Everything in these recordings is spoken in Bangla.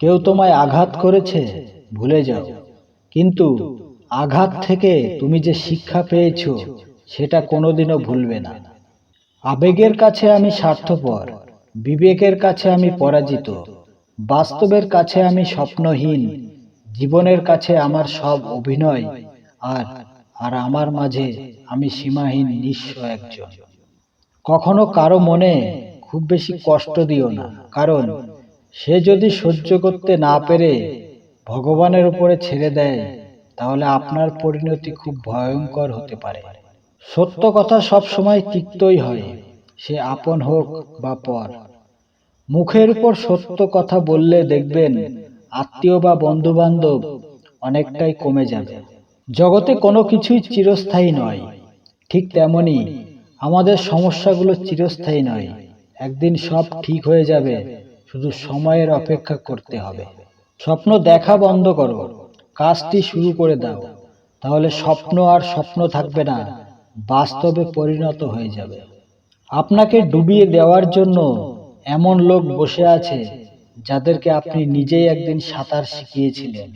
কেউ তোমায় আঘাত করেছে, ভুলে যাও। কিন্তু আঘাত থেকে তুমি যে শিক্ষা পেয়েছ, সেটা কোনোদিনও ভুলবে না। আবেগের কাছে আমি স্বার্থপর, বিবেকের কাছে আমি পরাজিত, বাস্তবের কাছে আমি স্বপ্নহীন, জীবনের কাছে আমার সব অভিনয়, আর আর আমার মাঝে আমি সীমাহীন নিঃস্ব একজন। কখনো কারও মনে খুব বেশি কষ্ট দিও না, কারণ সে যদি সহ্য করতে না পেরে ভগবানের উপরে ছেড়ে দেয়, তাহলে আপনার পরিণতি খুব ভয়ঙ্কর হতে পারে। সত্য কথা সব সময় তিক্তই হয়, সে আপন হোক বা পর। মুখের উপর সত্য কথা বললে দেখবেন আত্মীয় বা বন্ধু বান্ধব অনেকটাই কমে যাবে। জগতে কোনো কিছুই চিরস্থায়ী নয়। ঠিক তেমনি আমাদের সমস্যাগুলো চিরস্থায়ী নয়। একদিন সব ঠিক হয়ে যাবে। শুধু সময়ের অপেক্ষা করতে হবে। স্বপ্ন দেখা বন্ধ করো। কাজটি শুরু করে দাও। তাহলে স্বপ্ন আর স্বপ্ন থাকবে না, বাস্তবে পরিণত হয়ে যাবে। আপনাকে ডুবিয়ে দেওয়ার জন্য এমন লোক বসে আছে যাদেরকে আপনি নিজেই একদিন সাঁতার শিখিয়েছিলেন।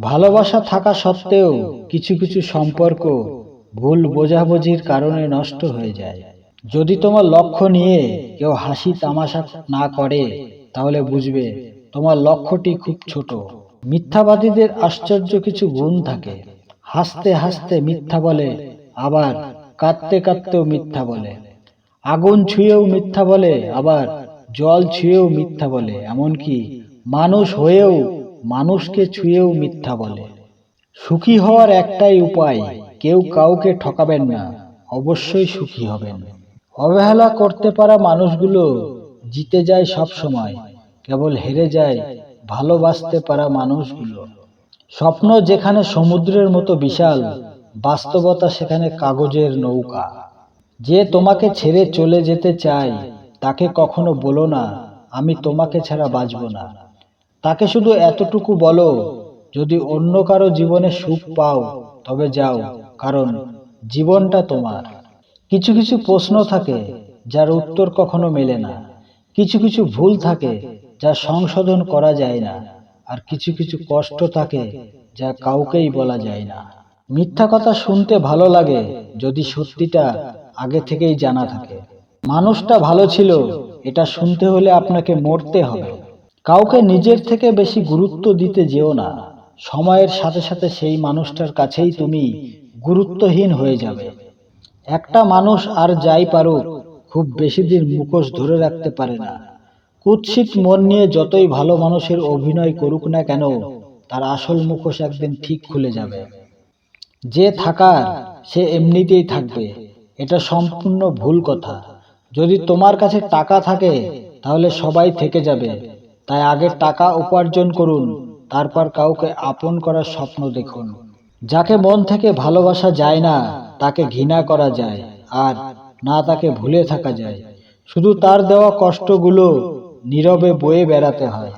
ভালোবাসা থাকা সত্ত্বেও কিছু কিছু সম্পর্ক ভুল বোঝাবুঝির কারণে নষ্ট হয়ে যায়। যদি তোমার লক্ষ্য নিয়ে কেউ হাসি তামাশা না করে তাহলে বুঝবে তোমার লক্ষ্যটি খুব ছোট। মিথ্যাবাদীদের আশ্চর্য কিছু গুণ থাকে। হাসতে হাসতে মিথ্যা বলে, আবার কাঁদতে কাঁদতেও মিথ্যা বলে। আগুন ছুঁয়েও মিথ্যা বলে, আবার জল ছুঁয়েও মিথ্যা বলে। এমনকি মানুষ হয়েও মানুষকে ছুঁয়েও মিথ্যা বলে। সুখী হওয়ার একটাই উপায়, কেউ কাউকে ঠকাবেন না, অবশ্যই সুখী হবেন। অবহেলা করতে পারা মানুষগুলো জিতে যায় সব সময়, কেবল হেরে যায় ভালোবাসতে পারা মানুষগুলো। স্বপ্ন যেখানে সমুদ্রের মতো বিশাল, বাস্তবতা সেখানে কাগজের নৌকা। যে তোমাকে ছেড়ে চলে যেতে চায়, তাকে কখনো বলো না, আমি তোমাকে ছাড়া বাঁচব না। তাকে শুধু এতটুকু বলো, যদি অন্য কারও জীবনে সুখ পাও, তবে যাও, কারণ জীবনটা তোমার। কিছু কিছু প্রশ্ন থাকে, যার উত্তর কখনো মেলে না। কিছু কিছু ভুল থাকে যা সংশোধন করা যায় না, আর কিছু কিছু কষ্ট থাকে যা কাউকেই বলা যায় না। মিথ্যা কথা শুনতে ভালো লাগে যদি সত্যিটা আগে থেকেই জানা থাকে। মানুষটা ভালো ছিল, এটা শুনতে হলে আপনাকে মরতে হবে। কাউকে নিজের থেকে বেশি গুরুত্ব দিতে যেও না। সময়ের সাথে সাথে সেই মানুষটার কাছেই তুমি গুরুত্বহীন হয়ে যাবে। একটা মানুষ আর যাই পারুক খুব বেশি দিন মুখোশ ধরে রাখতে পারে না। কুৎসিত মন নিয়ে যতই ভালো মানুষের অভিনয় করুক না কেন, তার আসল মুখোশ একদিন ঠিক খুলে যাবে। যে থাকার, সে এমনিতেই থাকবে। এটা সম্পূর্ণ ভুল কথা। যদি তোমার কাছে টাকা থাকে, তাহলে সবাই থেকে যাবে। তাই আগে টাকা উপার্জন করুন, তারপর কাউকে আপন করার স্বপ্ন দেখুন। যাকে মন থেকে ভালোবাসা যায় না, তাকে ঘৃণা করা যায়। আর না তাকে ভুলে থাকা যায়। শুধু তার দেওয়া কষ্টগুলো নীরবে বয়ে বেড়াতে হয়।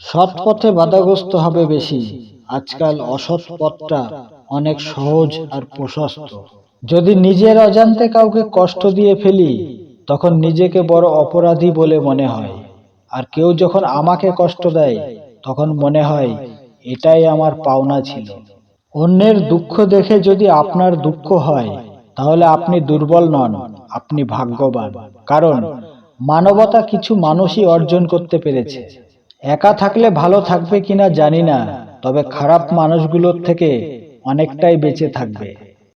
সৎ পথে বাধাগ্রস্ত হবে বেশি। আজকাল অসৎ পথটা অনেক সহজ আর প্রশস্ত। যদি নিজের অজান্তে কাউকে কষ্ট দিয়ে ফেলি, তখন নিজেকে বড় অপরাধী বলে মনে হয়। আর কেউ যখন আমাকে কষ্ট দেয়, তখন মনে হয়, এটাই আমার পাওনা ছিল। অন্যের দুঃখ দেখে যদি আপনার দুঃখ হয় তাহলে আপনি দুর্বল নন, আপনি ভাগ্যবান। কারণ মানবতা কিছু মানুষই অর্জন করতে পেরেছে। একা থাকলে ভালো থাকবে কিনা জানি না, তবে খারাপ মানুষগুলোর থেকে অনেকটাই বেঁচে থাকবে।